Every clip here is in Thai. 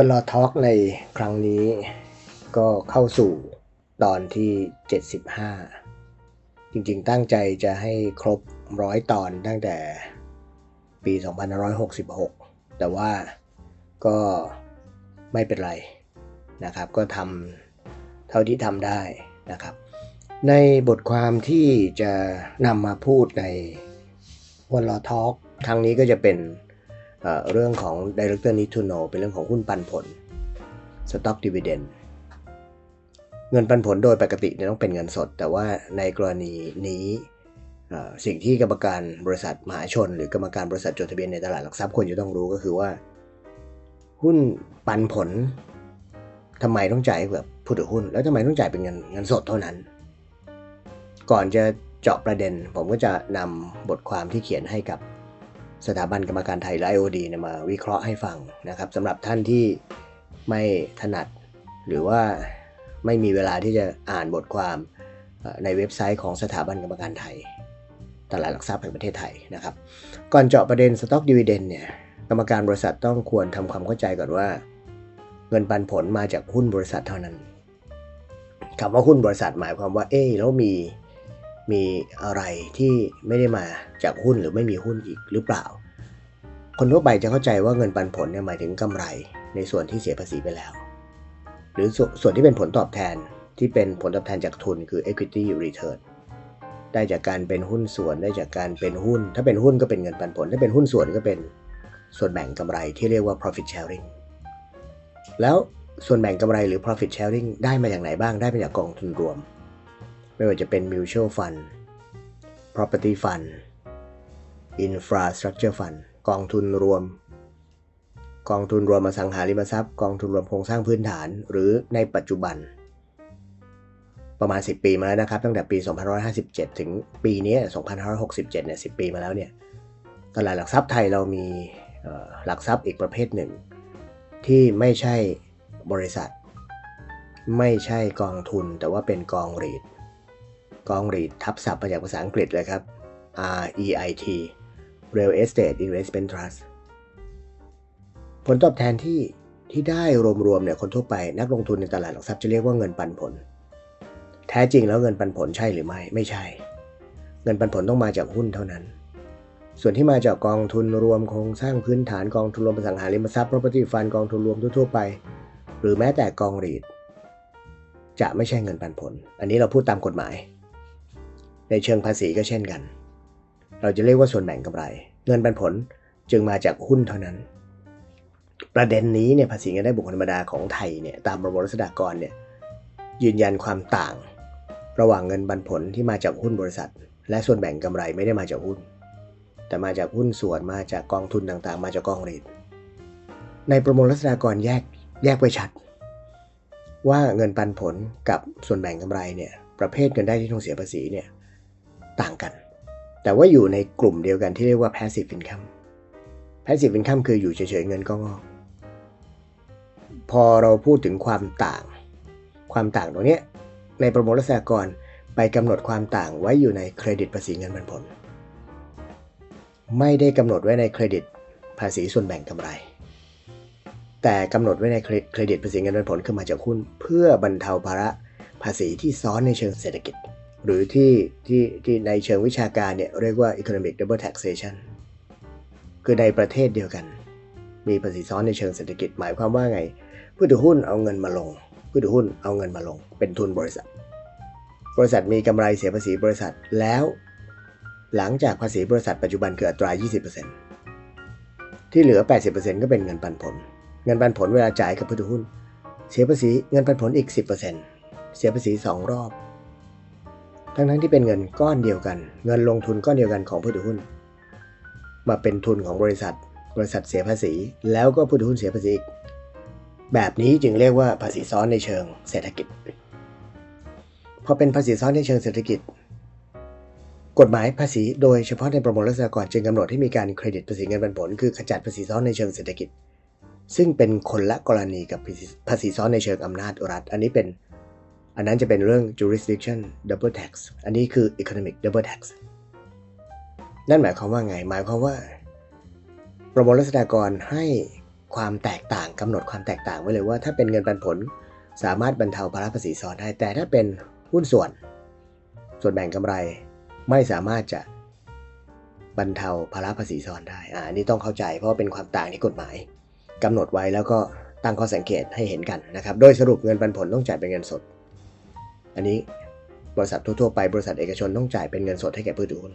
วันลอทอล์กในครั้งนี้ก็เข้าสู่ตอนที่ 75 จริงๆ ตั้งใจจะให้ครบร้อยตอนตั้งแต่ปี 2566 แต่ว่าก็ไม่เป็นไรนะครับ ก็ทำเท่าที่ทำได้นะครับ ในบทความที่จะนำมาพูดในวันลอทอล์กครั้งนี้ก็จะเป็น เรื่องของ Director Need to Know เป็นเรื่องของหุ้นปันผล Stock Dividend เงินปันผลโดยปกติต้องเป็นเงินสด แต่ว่าในกรณีนี้สิ่งที่กรรมการบริษัทมหาชน หรือกรรมการบริษัทจดทะเบียนในตลาดหลักทรัพย์ควรจะต้องรู้ก็คือว่า หุ้นปันผลทำไมต้องจ่ายแบบผู้ถือหุ้น แล้วทำไมต้องจ่ายเป็นเงินเงินสดเท่านั้น ก่อนจะเจาะประเด็น ผมก็จะนำบทความที่เขียนให้กับ สถาบันกรรมการไทยและ IOD เนี่ยมาวิเคราะห์ให้ฟังนะครับสำหรับท่านที่ไม่ถนัด หรือว่าไม่มีเวลาที่จะอ่านบทความในเว็บไซต์ของสถาบันกรรมการไทย ตลาดหลักทรัพย์แห่งประเทศไทยนะครับ ก่อนเจาะประเด็น Stock Dividend เนี่ยกรรมการบริษัทต้องควรทำความเข้าใจก่อนว่า เงินปันผลมาจากหุ้นบริษัทเท่านั้นคำว่าหุ้นบริษัทหมายความว่าเอ๊แล้วมี มีอะไรที่ไม่ได้มาจากหุ้นหรือไม่มีหุ้นอีกหรือเปล่า คนทั่วไปจะเข้าใจว่าเงินปันผลเนี่ยหมายถึงกำไรในส่วนที่เสียภาษีไปแล้ว หรือสส่วนที่เป็นผลตอบแทนที่เป็นผลตอบแทนจากทุนคือ equity return ได้จากการเป็นหุ้นส่วนได้จากการเป็นหุ้น ถ้าเป็นหุ้นก็เป็นเงินปันผล ถ้าเป็นหุ้นส่วนก็เป็นส่วนแบ่งกำไรที่เรียกว่า profit sharing แล้วส่วนแบ่งกำไรหรือ profit sharing ได้มาจากไหนบ้างได้มาจากกองทุนรวม ไม่ว่าจะเป็น mutual fund property fund infrastructure fund กองทุนรวม กองทุนรวมอสังหาริมทรัพย์ กองทุนรวมโครงสร้างพื้นฐาน หรือในปัจจุบัน ประมาณ 10 ปีมาแล้วนะครับ ตั้งแต่ปี 2557 ถึงปีนี้2567 เนี่ย 10 ปีมาแล้วเนี่ย ตลาดหลักทรัพย์ไทยเรามีหลักทรัพย์อีกประเภทหนึ่ง ที่ไม่ใช่บริษัท ไม่ใช่กองทุนแต่ว่าเป็นกองรีด กองรีดทับศัพท์มาจากภาษาอังกฤษเลยครับ R E I T Real Estate Investment Trust ผลตอบแทนที่ที่ได้รวมๆเนี่ยคนทั่วไปนักลงทุนในตลาดหลักทรัพย์จะเรียกว่าเงินปันผล แท้จริงแล้วเงินปันผลใช่หรือไม่ไม่ใช่ เงินปันผลต้องมาจากหุ้นเท่านั้น ส่วนที่มาจากกองทุนรวมโครงสร้างพื้นฐานกองทุนรวมอสังหาริมทรัพย์ property fund กองทุนรวมทั่วๆไป หรือแม้แต่กองรีดจะไม่ใช่เงินปันผล อันนี้เราพูดตามกฎหมาย ในเชิงภาษีก็เช่นกัน เราจะเรียกว่าส่วนแบ่งกำไร เงินปันผลจึงมาจากหุ้นเท่านั้น ประเด็นนี้เนี่ยภาษีเงินได้บุคคลธรรมดาของไทยเนี่ยตามประมวลรัษฎากรเนี่ยยืนยันความต่าง ระหว่างเงินปันผลที่มาจากหุ้นบริษัท และส่วนแบ่งกำไรไม่ได้มาจากหุ้น แต่มาจากหุ้นส่วนมาจากกองทุนต่างๆ มาจากกองรีดในประมวลรัษฎากรแยกแยกไว้ชัด ว่าเงินปันผลกับส่วนแบ่งกำไรเนี่ยประเภทเงินได้ที่ต้องเสียภาษีเนี่ย ต่างกัน แต่ว่าอยู่ในกลุ่มเดียวกันที่เรียกว่า passive income passive income คืออยู่เฉยๆเงินก็งอก พอเราพูดถึงความต่าง ความต่างตรงนี้ในประมวลรัษากรไปกำหนดความต่างไว้อยู่ในเครดิตภาษีเงินปันผล ไม่ได้กำหนดไว้ในเครดิตภาษีส่วนแบ่งกำไร แต่กำหนดไว้ในเครดิตภาษีเงินปันผลคือมาจากหุ้นเพื่อบรรเทาภาระภาษีที่ซ้อนในเชิงเศรษฐกิจ หรือที่ที่ที่ในเชิงวิชาการเนี่ยเรียกว่า economic double taxation คือในประเทศเดียวกัน มีภาษีซ้อนในเชิงเศรษฐกิจหมายความว่าไง ผู้ถือหุ้นเอาเงินมาลง ผู้ถือหุ้นเอาเงินมาลง เป็นทุนบริษัท บริษัทมีกำไรเสียภาษีบริษัทแล้ว หลังจากภาษีบริษัทปัจจุบันคืออัตรา 20%ที่เหลือ 80%ก็เป็นเงินปันผล เงินปันผลเวลาจ่ายกับผู้ถือหุ้น เสียภาษีเงินปันผลอีก 10%เสียภาษี 2 รอบ ทั้งทั้งที่เป็นเงินก้อนเดียวกัน เงินลงทุนก้อนเดียวกันของผู้ถือหุ้น มาเป็นทุนของบริษัท บริษัทเสียภาษี แล้วก็ผู้ถือหุ้นเสียภาษีอีกแบบนี้จึงเรียกว่าภาษีซ้อนในเชิงเศรษฐกิจพอเป็นภาษีซ้อนในเชิงเศรษฐกิจ กฎหมายภาษีโดยเฉพาะในประมวลรัษฎากรจึงกำหนดให้มีการเครดิตภาษีเงินปันผลคือขจัดภาษีซ้อนในเชิงเศรษฐกิจ ซึ่งเป็นคนละกรณีกับภาษีซ้อนในเชิงอำนาจรัฐ อันนี้เป็น อันนั้นจะเป็นเรื่อง jurisdiction double tax อันนี้คือ economic double tax นั่นหมายความว่าไง หมายความว่า ประมวลรัษฎากรให้ความแตกต่างกำหนดความแตกต่างไว้เลยว่า ถ้าเป็นเงินปันผลสามารถบรรเทาภาระภาษีซ้อนได้ แต่ถ้าเป็นหุ้นส่วน ส่วนแบ่งกำไรไม่สามารถจะบรรเทาภาระภาษีซ้อนได้ อ่าอันนี้ต้องเข้าใจเพราะว่าเป็นความต่างที่กฎหมายกำหนดไว้แล้วก็ตั้งข้อสังเกตให้เห็นกันนะครับ โดยสรุปเงินปันผลต้องจ่ายเป็นเงินสด อันนี้บริษัททั่วๆไปบริษัทเอกชนต้องจ่ายเป็นเงินสดให้แก่ผู้ถือหุ้น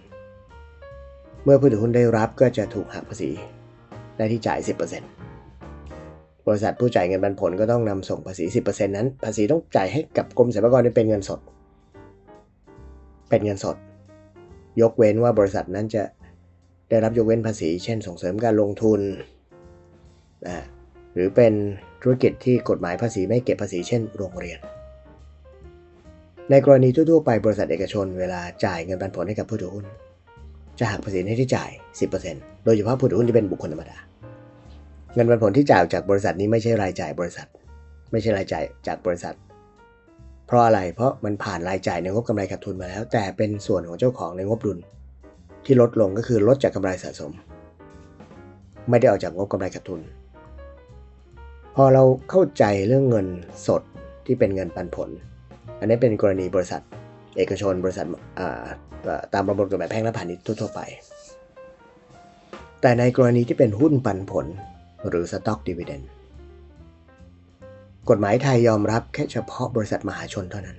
เมื่อผู้ถือหุ้นได้รับก็จะถูกหักภาษีได้ที่จ่าย 10%บริษัทผู้จ่ายเงินปันผลก็ต้องนำส่งภาษี 10%นั้น ภาษีต้องจ่ายให้กับกรมสรรพากรเป็นเงินสด เป็นเงินสด ยกเว้นว่าบริษัทนั้นจะได้รับยกเว้นภาษี เช่น ส่งเสริมการลงทุนนะหรือเป็นธุรกิจที่กฎหมายภาษีไม่เก็บภาษีเช่น โรงเรียน ในกรณีทั่วๆไปบริษัทเอกชน เวลาจ่ายเงินปันผลให้กับผู้ถือหุ้น จะหักภาษีให้ที่จ่าย 10%โดยเฉพาะผู้ถือหุ้นที่เป็นบุคคลธรรมดา เงินปันผลที่จ่ายจากบริษัทนี้ไม่ใช่รายจ่ายบริษัท ไม่ใช่รายจ่ายจากบริษัท เพราะอะไร เพราะมันผ่านรายจ่ายในงบกำไรขาดทุนมาแล้ว แต่เป็นส่วนของเจ้าของในงบดุล ที่ลดลงก็คือลดจากกำไรสะสม ไม่ได้ออกจากงบกำไรขาดทุน พอเราเข้าใจเรื่องเงินสดที่เป็นเงินปันผล อันนี้เป็นกรณีบริษัทเอกชนบริษัทตามประมวลกฎหมายแพ่งและพาณิชย์ทั่วไป แต่ในกรณีที่เป็นหุ้นปันผลหรือ Stock Dividend กฎหมายไทยยอมรับแค่เฉพาะบริษัทมหาชนเท่านั้น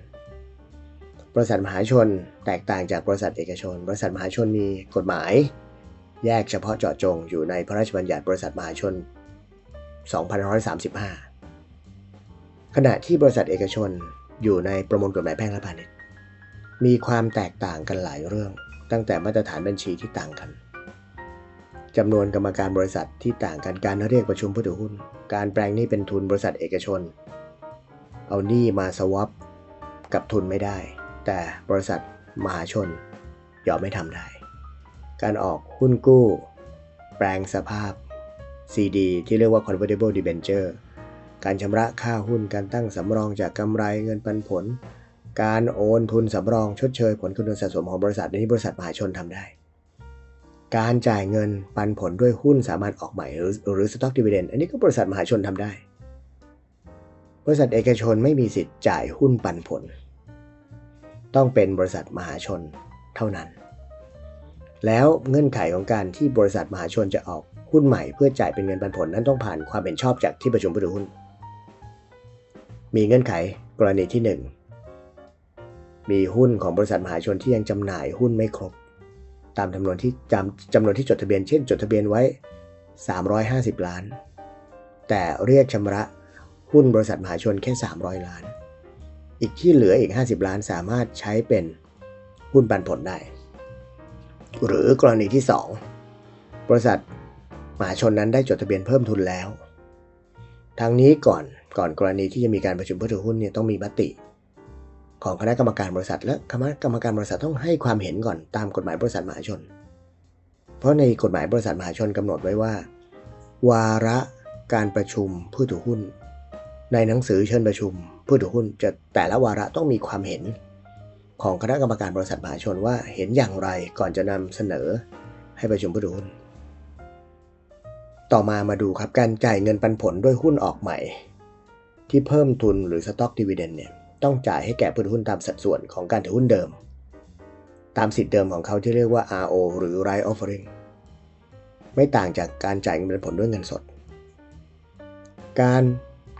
บริษัทมหาชนแตกต่างจากบริษัทเอกชน บริษัทมหาชนมีกฎหมาย แยกเฉพาะเจาะจงอยู่ในพระราชบัญญัติบริษัทมหาชน 2535 ขณะที่บริษัทเอกชน อยู่ในประมวลกฎหมายแพ่งและพาณิชย์ มีความแตกต่างกันหลายเรื่อง ตั้งแต่มาตรฐานบัญชีที่ต่างกันจำนวนกรรมการบริษัทที่ต่างกันการเรียกประชุมผู้ถือหุ้น การแปลงหนี้เป็นทุนบริษัทเอกชน เอาหนี้มาสวอปกับทุนไม่ได้ แต่บริษัทมหาชนยอมไม่ทำได้ การออกหุ้นกู้ แปลงสภาพ CD ที่เรียกว่า convertible debenture การชำระค่าหุ้นการตั้งสำรองจากกำไรเงินปันผล การโอนทุนสำรองชดเชยผลคุณสะสมของบริษัทในนี้บริษัทมหาชนทำได้ การจ่ายเงินปันผลด้วยหุ้นสามารถออกใหม่หรือหรือ stock dividend อันนี้ก็บริษัทมหาชนทำได้ บริษัทเอกชนไม่มีสิทธิ์จ่ายหุ้นปันผล ต้องเป็นบริษัทมหาชนเท่านั้น แล้วเงื่อนไขของการที่บริษัทมหาชนจะออกหุ้นใหม่เพื่อจ่ายเป็นเงินปันผลนั้นต้องผ่านความเห็นชอบจากที่ประชุมผู้ถือหุ้น มีเงื่อนไขกรณีที่ 1 มีหุ้นของบริษัทมหาชนที่ยังจำหน่ายหุ้นไม่ครบ ตามจำนวนที่จำจำนวนที่จดทะเบียนเช่น จดทะเบียนไว้ 350 ล้าน แต่เรียกชำระหุ้นบริษัทมหาชนแค่ 300 ล้าน อีกที่เหลืออีก 50 ล้านสามารถใช้เป็นหุ้นปันผลได้ หรือกรณีที่ 2 บริษัทมหาชนนั้นได้จดทะเบียนเพิ่มทุนแล้ว ทั้งนี้ก่อน ก่อนกรณีที่จะมีการประชุมผู้ถือหุ้นเนี่ยต้องมีมติ ของคณะกรรมการบริษัท และคณะกรรมการบริษัทต้องให้ความเห็นก่อนตามกฎหมายบริษัทมหาชน เพราะในกฎหมายบริษัทมหาชนกำหนดไว้ว่า วาระการประชุมผู้ถือหุ้น ในหนังสือเชิญประชุม ผู้ถือหุ้นจะแต่ละวาระต้องมีความเห็น ของคณะกรรมการบริษัทมหาชนว่าเห็นอย่างไรก่อนจะนำเสนอให้ประชุมผู้ถือหุ้น ต่อมามาดูครับการจ่ายเงินปันผลด้วยหุ้นออกใหม่ ที่เพิ่มทุนหรือ Stock Dividend เนี่ยต้องจ่ายให้แก่ผู้ถือหุ้นตามสัดส่วนของการถือหุ้นเดิม ตามสิทธิเดิมของเขาที่เรียกว่า RO หรือ Right Offering ไม่ต่างจากการจ่ายเงินปันผลด้วยเงินสด การ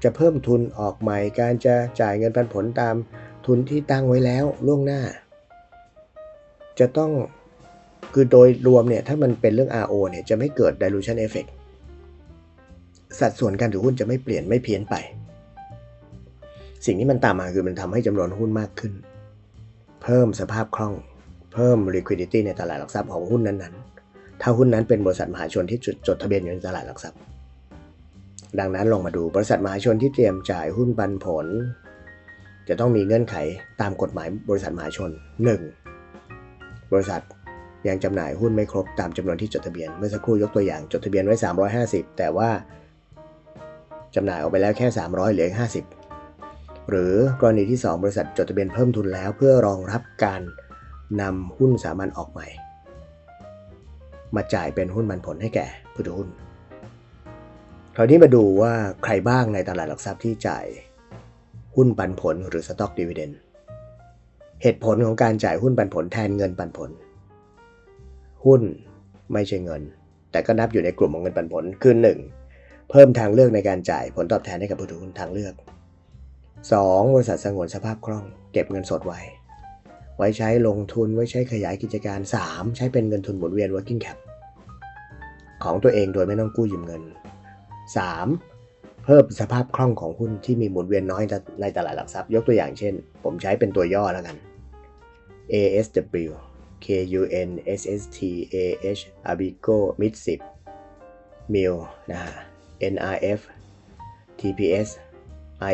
จะเพิ่มทุนออกใหม่การจะจ่ายเงินปันผลตามทุนที่ตั้งไว้แล้วล่วงหน้า จะต้องคือโดยรวมเนี่ยถ้ามันเป็นเรื่อง RO เนี่ยจะไม่เกิด dilution effect สัดส่วนการถือหุ้นจะไม่เปลี่ยนไม่เพี้ยนไป สิ่งที่มันตามมาคือมันทำให้จำนวนหุ้นมากขึ้น เพิ่มสภาพคล่อง เพิ่ม liquidity ในตลาดหลักทรัพย์ของหุ้นนั้นๆ ถ้าหุ้นนั้นเป็นบริษัทมหาชนที่จดจดทะเบียนอยู่ในตลาดหลักทรัพย์ ดังนั้นลองมาดูบริษัทมหาชนที่เตรียมจ่ายหุ้นปันผล จะต้องมีเงื่อนไขตามกฎหมายบริษัทมหาชน 1. บริษัทยังจำหน่ายหุ้นไม่ครบตามจำนวนที่จดทะเบียน เมื่อสักครู่ยกตัวอย่างจดทะเบียนไว้ 350 แต่ว่าจำหน่ายออกไปแล้วแค่ 300เหลือ50 หรือกรณีที่ 2 บริษัทจดทะเบียนเพิ่มทุนแล้ว เพื่อรองรับการนำหุ้นสามัญออกใหม่ มาจ่ายเป็นหุ้นปันผลให้แก่ผู้ถือหุ้น คราวนี้มาดูว่าใครบ้างในตลาดหลักทรัพย์ที่จ่ายหุ้นปันผลหรือ Stock Dividend เหตุผลของการจ่ายหุ้นปันผลแทนเงินปันผล หุ้นไม่ใช่เงิน แต่ก็นับอยู่ในกลุ่มของเงินปันผลคือหนึ่งเพิ่มทางเลือกในการจ่ายผลตอบแทนให้กับผู้ถือหุ้นทางเลือก 2. บริษัทสงวนสภาพคล่อง เก็บเงินสดไว้ ไว้ใช้ลงทุนไว้ใช้ขยายกิจการ 3. ใช้เป็นเงินทุนหมุนเวียน working cap ของตัวเองโดยไม่ต้องกู้ยืมเงิน 3. เพิ่มสภาพคล่องของหุ้นที่มีหมุนเวียนน้อยในตลาดหลักทรัพย์ยกตัวอย่างเช่น ผมใช้เป็นตัวย่อแล้วกัน ASW KUN SST AH Abigo Mid 10 MIL นะฮะ NRF TPS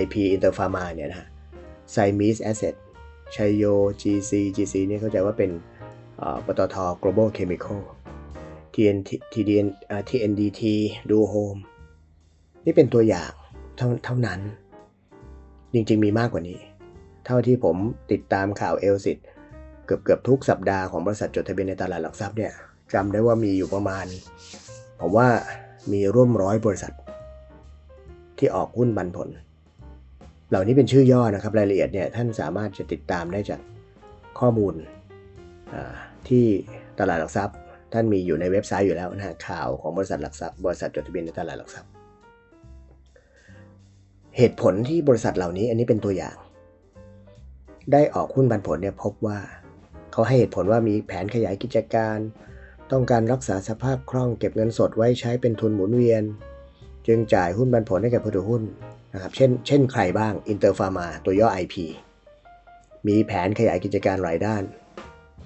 IP Interpharma เนี่ยนะฮะ Simis Asset ชัยโย GC GC เนี่ยเข้าใจว่าเป็นปตท Global Chemical TNT TDN TNDT Do Home นี่เป็นตัวอย่างเท่าเท่านั้น จริงๆมีมากกว่านี้ เท่าที่ผมติดตามข่าวเอลซิตเกือบเกือบทุกสัปดาห์ของบริษัทจดทะเบียนในตลาดหลักทรัพย์เนี่ยจำได้ว่ามีอยู่ประมาณ ผมว่ามีร่วมร้อยบริษัท ที่ออกหุ้นบันผล เหล่านี้เป็นชื่อย่อนะครับรายละเอียดเนี่ยท่านสามารถจะติดตามได้จากข้อมูลที่ตลาดหลักทรัพย์ ท่านมีอยู่ในเว็บไซต์อยู่แล้วนะข่าวของบริษัทหลักทรัพย์บริษัทจดทะเบียนในตลาดหลักทรัพย์ เหตุผลที่บริษัทเหล่านี้อันนี้เป็นตัวอย่าง ได้ออกหุ้นบันผลเนี่ยพบว่าเขาให้เหตุผลว่ามีแผนขยายกิจการ ต้องการรักษาสภาพคล่องเก็บเงินสดไว้ใช้เป็นทุนหมุนเวียน จึงจ่ายหุ้นบันผลให้กับผู้ถือหุ้นนะครับเช่นเช่นใครบ้างอินเตอร์ฟาร์มาตัวย่อ IP มีแผนขยายกิจการหลายด้าน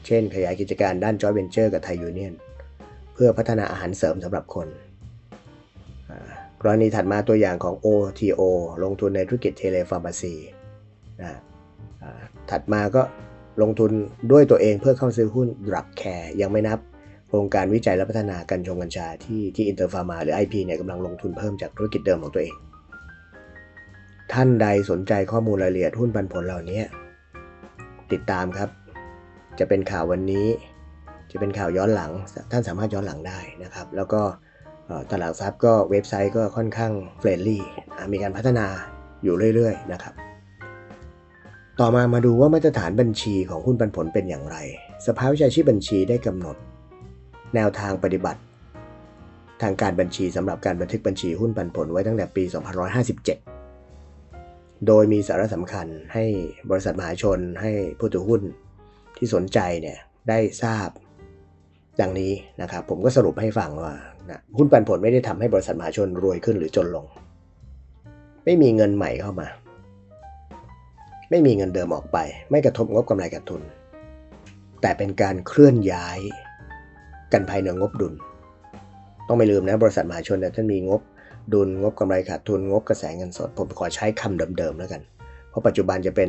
เช่น ขยายกิจการด้านจอยเวนเจอร์กับไทยยูเนียนเพื่อพัฒนาอาหารเสริมสำหรับคนกรณีถัดมาตัวอย่างของ OTO ลงทุนในธุรกิจเทเลฟาร์มาซีนะถัดมาก็ลงทุนด้วยตัวเองเพื่อเข้าซื้อหุ้นดรักแคร์ยังไม่นับ ครงการวิจัยและพัฒนากัญชงกัญชาที่ที่อินเตอร์ฟาร์มาหรือ IP เนี่ยกำลังลงทุนเพิ่มจากธุรกิจเดิมของตัวเอง ท่านใดสนใจข้อมูลรายละเอียดหุ้นปันผลเหล่านี้ ติดตามครับ จะเป็นข่าววันนี้ จะเป็นข่าวย้อนหลัง ท่านสามารถย้อนหลังได้นะครับ แล้วก็ตลาดทรัพย์ก็เว็บไซต์ก็ค่อนข้างเฟรนลี่มีการพัฒนาอยู่เรื่อยๆนะครับต่อมามาดูว่ามาตรฐานบัญชีของหุ้นปันผลเป็นอย่างไร สภาวิชาชีพบัญชีได้กำหนด แนวทางปฏิบัติ ทางการบัญชีสำหรับการบันทึกบัญชีหุ้นปันผลไว้ตั้งแต่ปี 2557 โดยมีสาระสำคัญให้บริษัทมหาชนให้ผู้ถือหุ้นที่สนใจเนี่ยได้ทราบดังนี้นะครับผมก็สรุปให้ฟังว่านะหุ้นปันผลไม่ได้ทำให้บริษัทมหาชนรวยขึ้นหรือจนลง ไม่มีเงินใหม่เข้ามา ไม่มีเงินเดิมออกไป ไม่กระทบงบกำไรขาดทุน แต่เป็นการเคลื่อนย้าย กันภายในงบดุล ต้องไม่ลืมนะบริษัทมหาชนเนี่ยท่านมีงบดุลงบกำไรขาดทุนงบกระแสเงินสด ผมขอใช้คำเดิมๆแล้วกัน เพราะปัจจุบันจะเป็น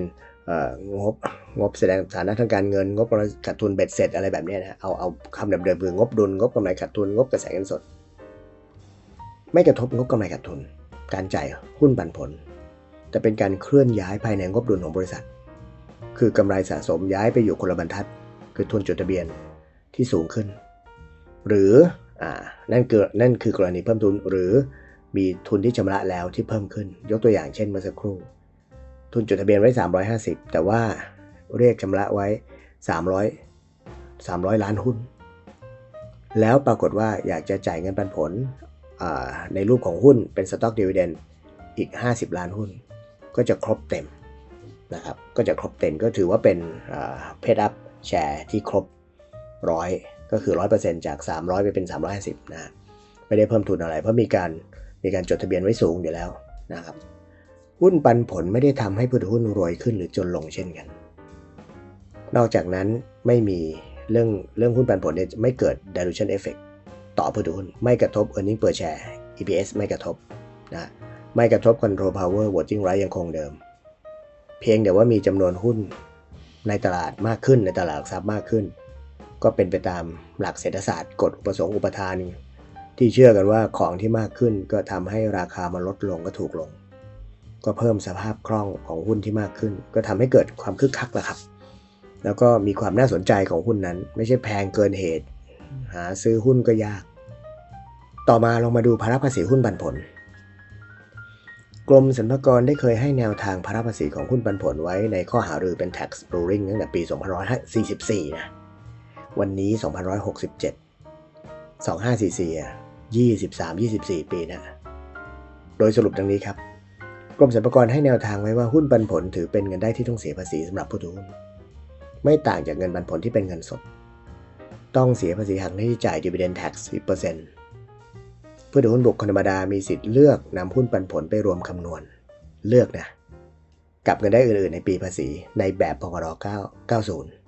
งบงบแสดงฐานะทางการเงิน งบกำไรขาดทุนเบ็ดเสร็จอะไรแบบนี้นะเอาเอาคำเดิมๆคืองบดุลงบกำไรขาดทุนงบกระแสเงินสด ไม่กระทบงบกำไรขาดทุน การจ่ายหุ้นปันผล แต่เป็นการเคลื่อนย้ายภายในงบดุลของบริษัท คือกำไรสะสมย้ายไปอยู่คนละบรรทัด คือทุนจดทะเบียนที่สูงขึ้น หรืออนั่นคือนั่นคือกรณีเพิ่มทุนหรือมีทุนที่ชำระแล้วที่เพิ่มขึ้น ยกตัวอย่างเช่นเมื่อสักครู่ ทุนจดทะเบียนไว้ 350 แต่ว่าเรียกชำระไว้ 300 300 ล้านหุ้น แล้วปรากฏว่าอยากจะจ่ายเงินปันผลในรูปของหุ้นเป็นสต็อกดีเวเดนอีก 50 ล้านหุ้น ก็จะครบเต็มนะครับก็จะครบเต็มก็ถือว่าเป็นเพจอัพแชร์ที่ครบร้อย ก็คือ 100%จาก 300 ไปเป็น 350 นะไม่ได้เพิ่มทุนอะไร เพราะมีการมีการจดทะเบียนไว้สูงอยู่แล้วนะครับหุ้นปันผลไม่ได้ทำให้ผู้ถือหุ้นรวยขึ้นหรือจนลงเช่นกัน นอกจากนั้นไม่มีเรื่องเรื่องหุ้นปันผลเนี่ยไม่เกิด dilution effect ต่อผู้ถือหุ้นไม่กระทบ earning per share EPS ไม่กระทบนะไม่กระทบ Control Power Voting Right ยังคงเดิม เพียงแต่ว่ามีจำนวนหุ้นในตลาดมากขึ้นในตลาดหลักทรัพย์มากขึ้น ก็เป็นไปตามหลักเศรษฐศาสตร์กฎอุปสงค์อุปทาน ที่เชื่อกันว่าของที่มากขึ้นก็ทำให้ราคามันลดลงก็ถูกลง ก็เพิ่มสภาพคล่องของหุ้นที่มากขึ้น ก็ทำให้เกิดความคึกคักแหละครับ แล้วก็มีความน่าสนใจของหุ้นนั้น ไม่ใช่แพงเกินเหตุ หาซื้อหุ้นก็ยาก ต่อมาลองมาดูภาระภาษีหุ้นบันผลกรมสรรพากรได้เคยให้แนวทางภาระภาษีของหุ้นปันผลไว้ในข้อหารือเป็น tax ruling ตั้งแต่ปี 2544 นะ วันนี้2567 2544อะ23 24 ปีนะ โดยสรุปดังนี้ครับ กรมสรรพากรให้แนวทางไว้ว่าหุ้นปันผลถือเป็นเงินได้ที่ต้องเสียภาษีสำหรับผู้ถือหุ้น ไม่ต่างจากเงินปันผลที่เป็นเงินสด ต้องเสียภาษีหักหน้าที่จ่าย dividend tax 10%ผู้ถือหุ้นบุคคลธรรมดามีสิทธิ์เลือกนำหุ้นปันผลไปรวมคำนวณ เลือกนะ กับเงินได้อื่นๆ ในปีภาษีในแบบพกร990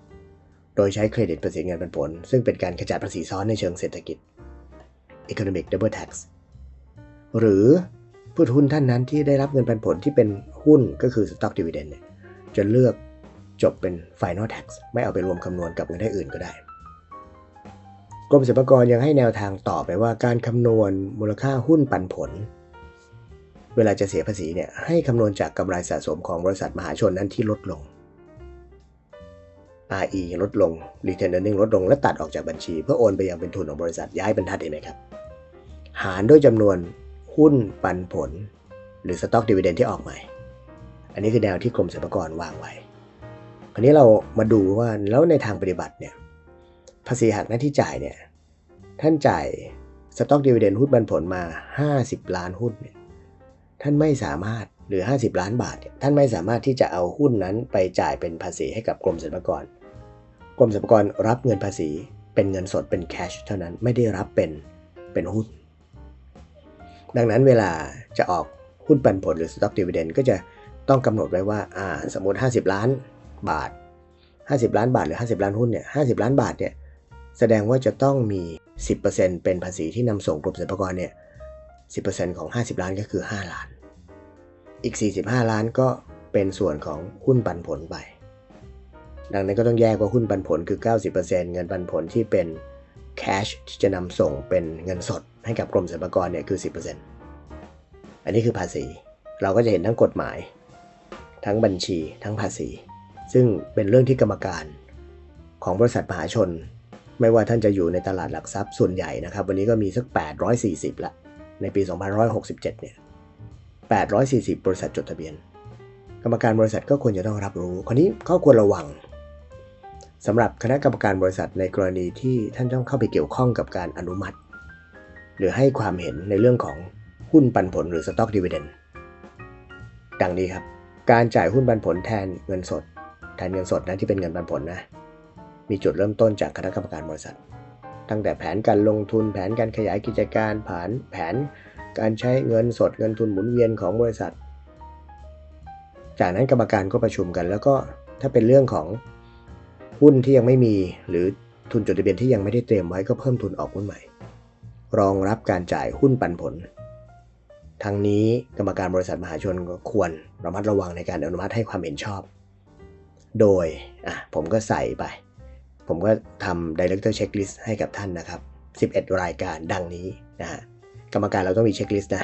โดยใช้เครดิตภาษีเงินปันผล ซึ่งเป็นการขจัดภาษีซ้อนในเชิงเศรษฐกิจ economic double tax หรือผู้ถือหุ้นท่านนั้นที่ได้รับเงินปันผลที่เป็นหุ้นก็คือ stock dividend จะเลือกจบเป็น final tax ไม่เอาไปรวมคำนวณกับเงินได้อื่นก็ได้ กรมสรรพากรยังให้แนวทางต่อไปว่าการคำนวณมูลค่าหุ้นปันผล เวลาจะเสียภาษีเนี่ยให้คำนวณจากกำไรสะสมของบริษัทมหาชนนั้นที่ลดลง RE ลดลง Return Earning ลดลง และตัดออกจากบัญชี เพื่อโอนไปยังเป็นทุนของบริษัทย้ายบรรทัดเห็นไหมครับ หารด้วยจำนวนหุ้นปันผล หรือ Stock Dividend ที่ออกใหม่ อันนี้คือแนวที่กรมสรรพากรวางไว้ คราวนี้เรามาดูว่าแล้วในทางปฏิบัติเนี่ยภาษีหักหน้าที่จ่ายเนี่ยท่านจ่ายสต็อกดีเวเดนหุ้นปันผลมา 50 ล้านหุ้นเนี่ยท่านไม่สามารถ หรือ 50 ล้านบาท ท่านไม่สามารถที่จะเอาหุ้นนั้นไปจ่ายเป็นภาษีให้กับกรมสรรพากร กรมสรรพากรรับเงินภาษีเป็นเงินสดเป็นแคชเท่านั้นไม่ได้รับเป็นเป็นหุ้น ดังนั้นเวลาจะออกหุ้นปันผลหรือสต็อกดีเวเดนก็จะต้องกำหนดไว้ว่าอ่าสมมติ 50 ล้านบาท 50 ล้านบาทหรือ 50 ล้านหุ้นเนี่ย50 ล้านบาทเนี่ยแสดงว่าจะต้องมี 10%เป็นภาษีที่นำส่งกรมสรรพากรเนี่ย10%ของ 50 ล้านก็คือ 5 ล้าน อีก 45 ล้านก็เป็นส่วนของหุ้นปันผลไป ดังนั้นก็ต้องแยกว่าหุ้นปันผลคือ 90%เงินปันผลที่เป็น cash ที่จะนำส่งเป็นเงินสดให้กับกรมสรรพากรเนี่ยคือ 10%อันนี้คือภาษี เราก็จะเห็นทั้งกฎหมาย ทั้งบัญชี ทั้งภาษี ซึ่งเป็นเรื่องที่กรรมการของบริษัทมหาชน ไม่ว่าท่านจะอยู่ในตลาดหลักทรัพย์ส่วนใหญ่นะครับ วันนี้ก็มีสัก 840 ละ ในปี 2567 เนี่ย 840 บริษัทจดทะเบียน กรรมการบริษัทก็ควรจะต้องรับรู้คราวนี้เขาควรระวังสำหรับคณะกรรมการบริษัทในกรณีที่ท่านต้องเข้าไปเกี่ยวข้องกับการอนุมัติ หรือให้ความเห็นในเรื่องของหุ้นปันผลหรือสต็อกดีเวเดนดังนี้ครับ การจ่ายหุ้นปันผลแทนเงินสด แทนเงินสดนะที่เป็นเงินปันผลนะ มีจุดเริ่มต้นจากคณะกรรมการบริษัท ตั้งแต่แผนการลงทุนแผนการขยายกิจการ ผ่านแผน การใช้เงินสดเงินทุนหมุนเวียนของบริษัท จากนั้นกรรมการก็ประชุมกัน แล้วก็ถ้าเป็นเรื่องของหุ้นที่ยังไม่มี หรือทุนจดทะเบียนที่ยังไม่ได้เตรียมไว้ก็เพิ่มทุนออกหุ้นใหม่ รองรับการจ่ายหุ้นปันผล ทั้งนี้กรรมการบริษัทมหาชนก็ควรระมัดระวังในการอนุมัติให้ความเห็นชอบ โดยอะผมก็ใส่ไป ผมก็ทำ Director Checklist ให้กับท่านนะครับ 11 รายการดังนี้นะฮะ กรรมการเราต้องมีเช็คลิสต์นะ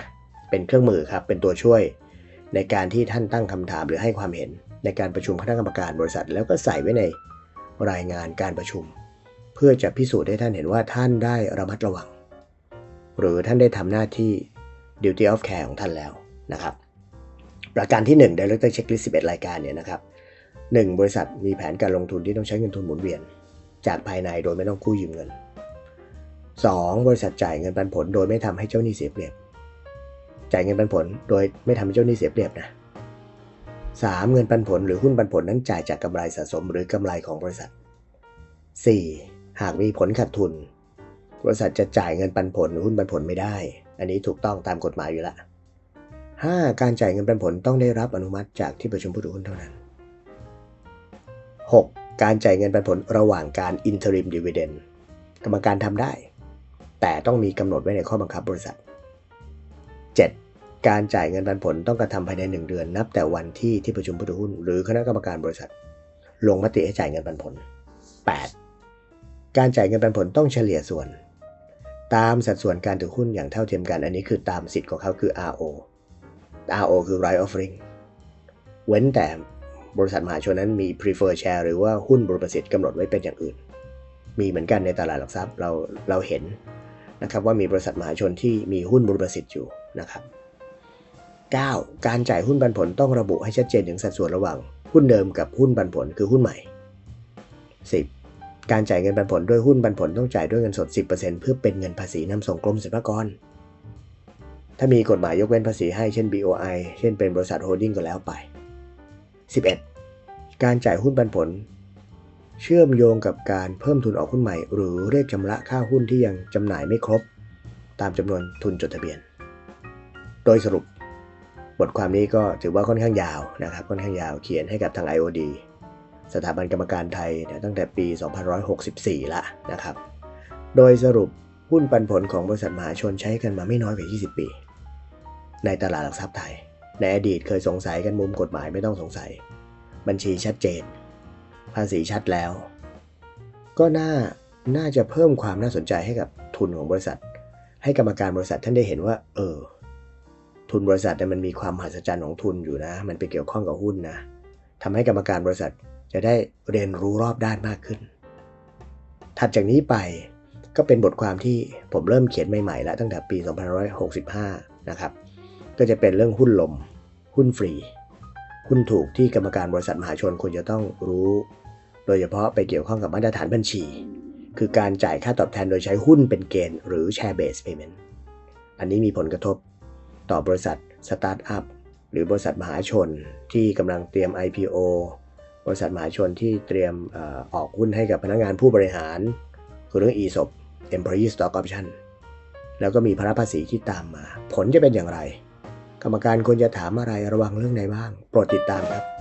เป็นเครื่องมือครับเป็นตัวช่วยในการที่ท่านตั้งคำถามหรือให้ความเห็นในการประชุมคณะกรรมการบริษัท แล้วก็ใส่ไว้ในรายงานการประชุม เพื่อจะพิสูจน์ให้ท่านเห็นว่าท่านได้ระมัดระวัง หรือท่านได้ทำหน้าที่ duty of care ของท่านแล้วนะครับ ประการที่1 Director Checklist 11 รายการเนี่ยนะครับ 1. บริษัทมีแผนการลงทุนที่ต้องใช้เงินทุนหมุนเวียน จากภายในโดยไม่ต้องกู้ยืมเงิน 2. บริษัทจ่ายเงินปันผลโดยไม่ทำให้เจ้าหนี้เสียเปรียบ จ่ายเงินปันผลโดยไม่ทำให้เจ้าหนี้เสียเปรียบนะ 3. เงินปันผลหรือหุ้นปันผลนั้นจ่ายจากกำไรสะสมหรือกำไรของบริษัท 4. หากมีผลขาดทุน บริษัทจะจ่ายเงินปันผลหรือหุ้นปันผลไม่ได้ อันนี้ถูกต้องตามกฎหมายอยู่ละ 5. การจ่ายเงินปันผลต้องได้รับอนุมัติจากที่ประชุมผู้ถือหุ้นเท่านั้น 6. การจ่ายเงินปันผลระหว่างการ interim dividend กรรมการทำได้ แต่ต้องมีกำหนดไว้ในข้อบังคับบริษัท 7. การจ่ายเงินปันผลต้องกระทำภายใน 1 เดือน นับแต่วันที่ที่ประชุมผู้ถือหุ้น หรือคณะกรรมการบริษัท ลงมติให้จ่ายเงินปันผล 8. การจ่ายเงินปันผลต้องเฉลี่ยส่วน ตามสัดส่วนการถือหุ้นอย่างเท่าเทียมกัน อันนี้คือตามสิทธิ์ของเขาคือ RO RO คือ right offering เว้นแต่บริษัทมหาชนนั้นมี prefer share หรือว่าหุ้นบริษัทกำหนดไว้เป็นอย่างอื่น มีเหมือนกันในตลาดหลักทรัพย์เราเราเห็น นะครับว่ามีบริษัทมหาชนที่มีหุ้นบริษัทอยู่นะครับ 9. การจ่ายหุ้นปันผลต้องระบุให้ชัดเจนถึงสัดส่วนระหว่างหุ้นเดิมกับหุ้นปันผลคือหุ้นใหม่ 10. การจ่ายเงินปันผลด้วยหุ้นปันผลต้องจ่ายด้วยเงินสด 10%เพื่อเป็นเงินภาษีนำส่งกรมสรรพากร ถ้ามีกฎหมายยกเว้นภาษีให้เช่น BOI เช่นเป็นบริษัทโฮลดิ้งก็แล้วไป 11. การจ่ายหุ้นปันผล เชื่อมโยงกับการเพิ่มทุนออกหุ้นใหม่ หรือเรียกชำระค่าหุ้นที่ยังจำหน่ายไม่ครบ ตามจำนวนทุนจดทะเบียน โดยสรุป บทความนี้ก็ถือว่าค่อนข้างยาวนะครับค่อนข้างยาวเขียนให้กับทาง IOD สถาบันกรรมการไทยตั้งแต่ปี2564 ละนะครับ โดยสรุปหุ้นปันผลของบริษัทมหาชนใช้กันมาไม่น้อยกว่า 20 ปี ในตลาดหลักทรัพย์ไทย ในอดีตเคยสงสัยกันมุมกฎหมายไม่ต้องสงสัย บัญชีชัดเจน ภาษีชัดแล้ว ก็น่าน่าจะเพิ่มความน่าสนใจให้กับทุนของบริษัท ให้กรรมการบริษัทท่านได้เห็นว่า เออ ทุนบริษัทเนี่ยมันมีความมหัศจรรย์ของทุนอยู่นะ มันไปเกี่ยวข้องกับหุ้นนะทำให้กรรมการบริษัทจะได้เรียนรู้รอบด้านมากขึ้น ถัดจากนี้ไปก็เป็นบทความที่ผมเริ่มเขียนใหม่ๆแล้วตั้งแต่ปี 2565 นะครับ ก็จะเป็นเรื่องหุ้นลม หุ้นฟรี หุ้นถูกที่กรรมการบริษัทมหาชนควรจะต้องรู้ โดยเฉพาะไปเกี่ยวข้องกับมาตรฐานบัญชี คือการจ่ายค่าตอบแทนโดยใช้หุ้นเป็นเกณฑ์หรือ share based payment อันนี้มีผลกระทบต่อบริษัทสตาร์ทอัพหรือบริษัทมหาชนที่กำลังเตรียม IPO บริษัทมหาชนที่เตรียมอออกหุ้นให้กับพนักงานผู้บริหาร คือเรื่อง ESOP Employee Stock Option แล้วก็มีภาระภาษีที่ตามมา ผลจะเป็นอย่างไร กรรมการควรจะถามอะไรระวังเรื่องใดบ้าง โปรดติดตามครับ